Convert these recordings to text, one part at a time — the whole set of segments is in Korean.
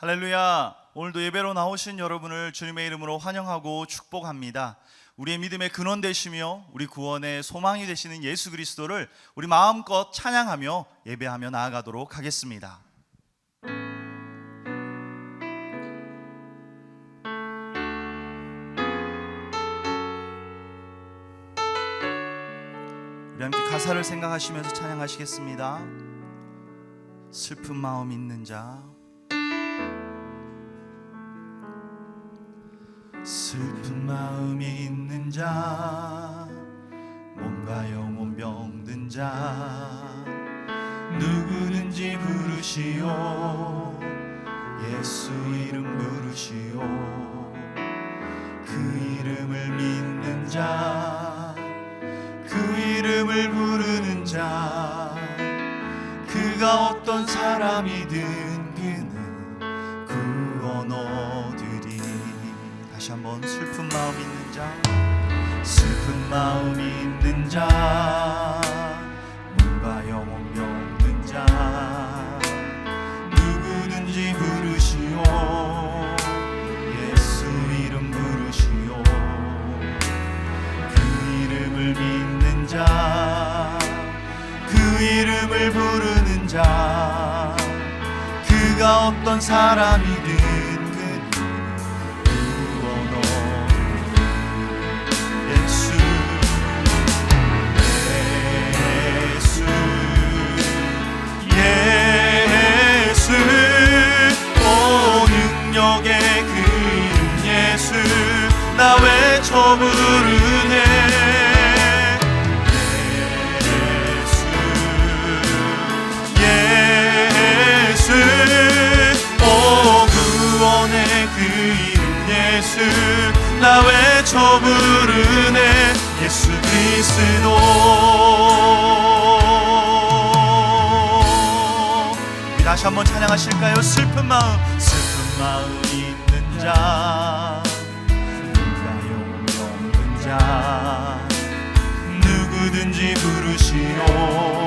할렐루야. 오늘도 예배로 나오신 여러분을 주님의 이름으로 환영하고 축복합니다. 우리의 믿음의 근원 되시며 우리 구원의 소망이 되시는 예수 그리스도를 우리 마음껏 찬양하며 예배하며 나아가도록 하겠습니다. 우리 함께 가사를 생각하시면서 찬양하시겠습니다. 슬픈 마음 있는 자 슬픈 마음이 있는 자 몸과 영혼 병든 자 누구든지 부르시오. 예수 이름 부르시오. 그 이름을 믿는 자 그 이름을 부르는 자 그가 어떤 사람이든 그는 한번 슬픈 마음 있는 자? 슬픈 마음 있는 자. 몸과 영혼 병든 자. 누구든지 부르시오. 예수 이름 부르시오. 그 이름을 믿는 자, 그 이름을 부르는 자, 그가 어떤 사람이든 나 외쳐 부르네. 예수, 예수, 오 구원의 그 이름 예수, 나 외쳐 부르네. 예수 그리스도. 다시 한번 찬양하실까요? 슬픈 마음, 슬픈 마음 있는 자, 누구든지 부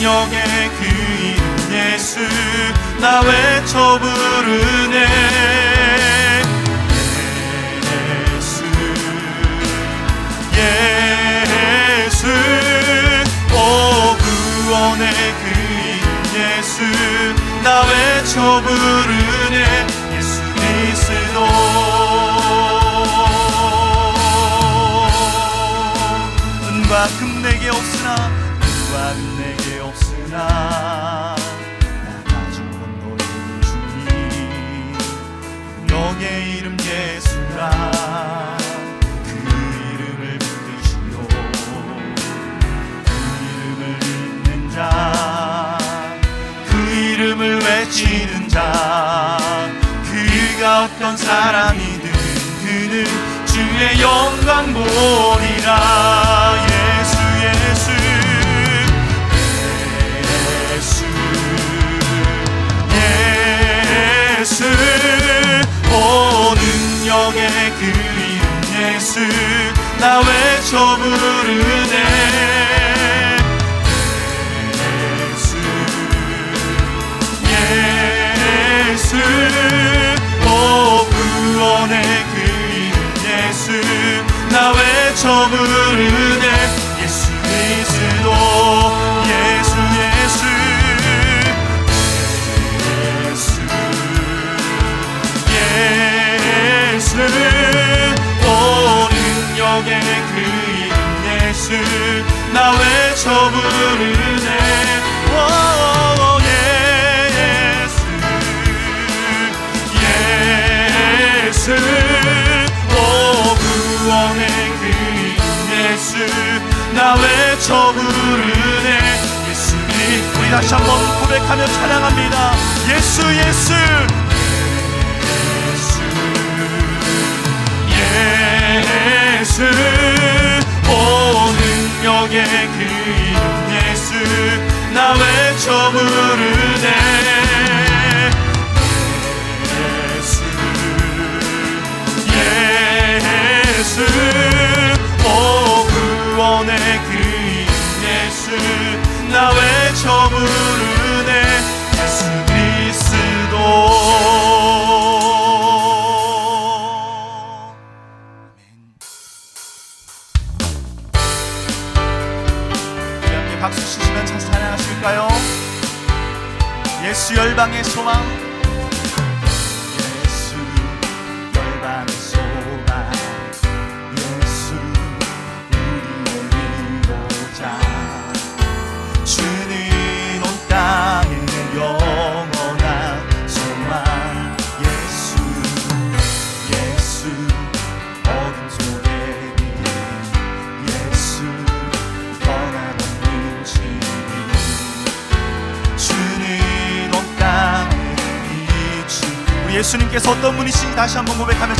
능력의 그 이름 예수 나 외쳐 부르네. 예수 예수 오 구원의 그 이름 예수 나 외쳐 부르네. 예수 그리스도. 은과 금 내게 없으나 은과 금 내게 나. 나 가진 건 너의 주님 너의 이름 예수라. 그 이름을 믿으시오. 그 이름을 믿는 자, 그 이름을 외치는 자, 그가 어떤 사람이든 그는 주의 영광 보리라. 그 이름 예수, 나 외쳐 부르네. 예수 나 외쳐 부르네 예수님 우리 다시 한번 고백하며 찬양합니다. 예수 예수. 예수. 예수. 오 능력의 그 이름 예수 나 외쳐 부르네 예수. 예수. 다시 한번 고백하면서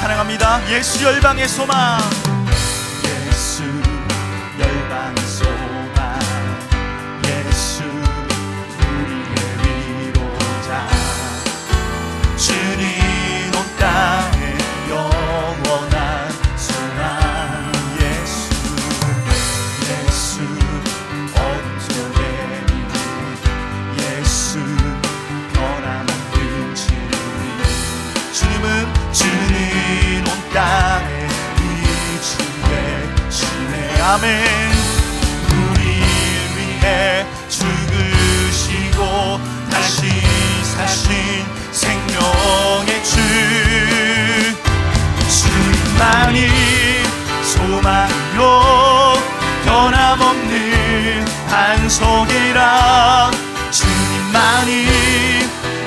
사랑합니다. 예수 열방의 소망. 삶을 우리 위해 죽으시고 다시 사신 생명의 주. 주만이 소망요 변함없는 반석이라. 주님만이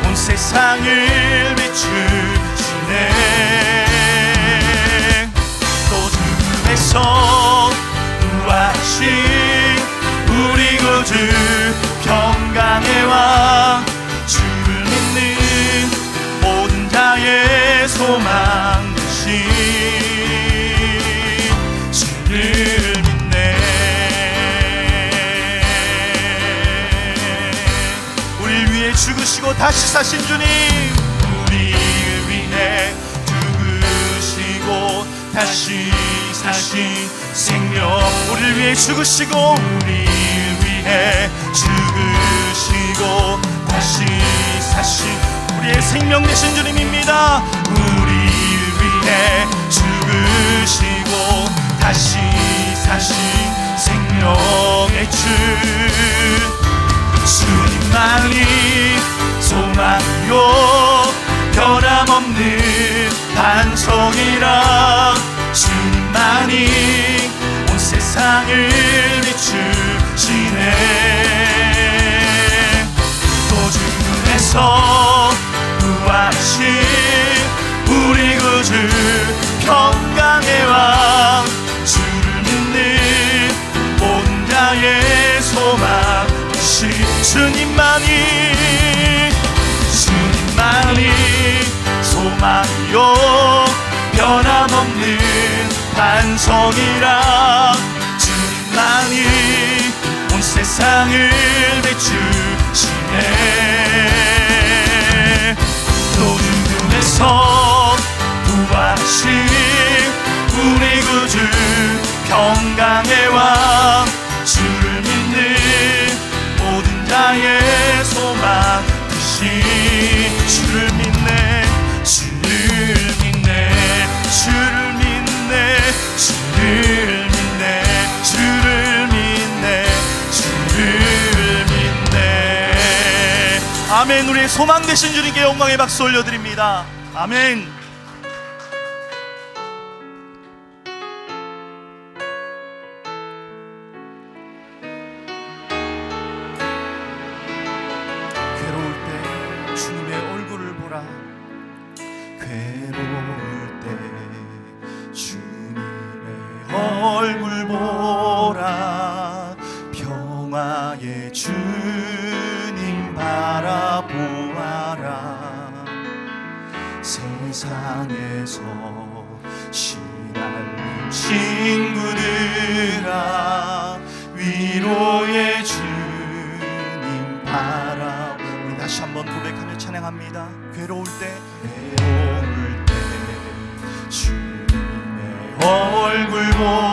온 세상을 비추시네. 어둠에서 되신 우리 구주 평강의 왕 주를 믿는 모든 자의 소망 되신 주를 믿네. 우리를 위해 죽으시고 다시 사신 주님. 다시 사신 생명 우리를 위해 죽으시고 우리 위해 죽으시고 다시 사신 우리의 생명 되신 주님입니다. 우리 위해 죽으시고 다시 사신 생명의 주. 주님만이 소망요. 변함없는 반성이라. 주님만이 주님만이 소망이요. 변함없는 반성이라 주님만이 온 세상을 비추시네 노중금에서 부활하신 우리 구주 평강의 왕 주를 믿는 자의 소망 되신 주를 믿네 주를 믿네 주를 믿네 주를 믿네 주를 믿네 주를 믿네. 아멘. 우리의 소망 되신 주님께 영광의 박수 올려드립니다. 아멘 괴로울 때 주님의 얼굴 보라. 평화의 주님 바라보아라. 세상에서 신앙인 친구들아 위로의 주님 바라 우리 다시 한번 고백하며 찬양합니다. 괴로울 때 괴로울 때 주님의 얼굴 보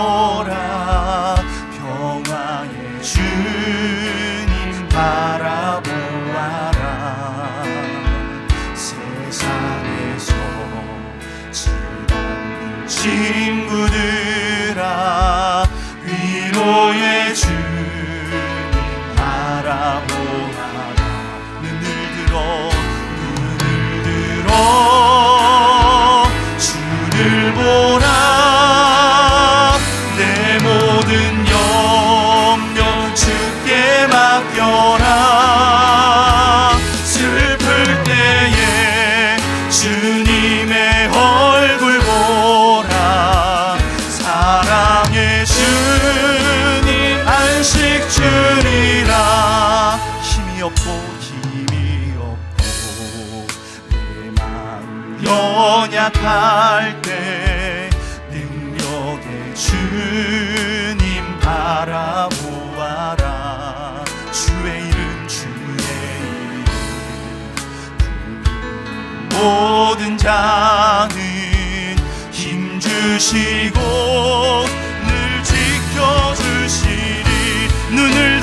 연약할 때 능력의 주님 바라보아라. 주의 이름 주의 이름. 모든 자는 힘 주시고 늘 지켜주시리. 눈을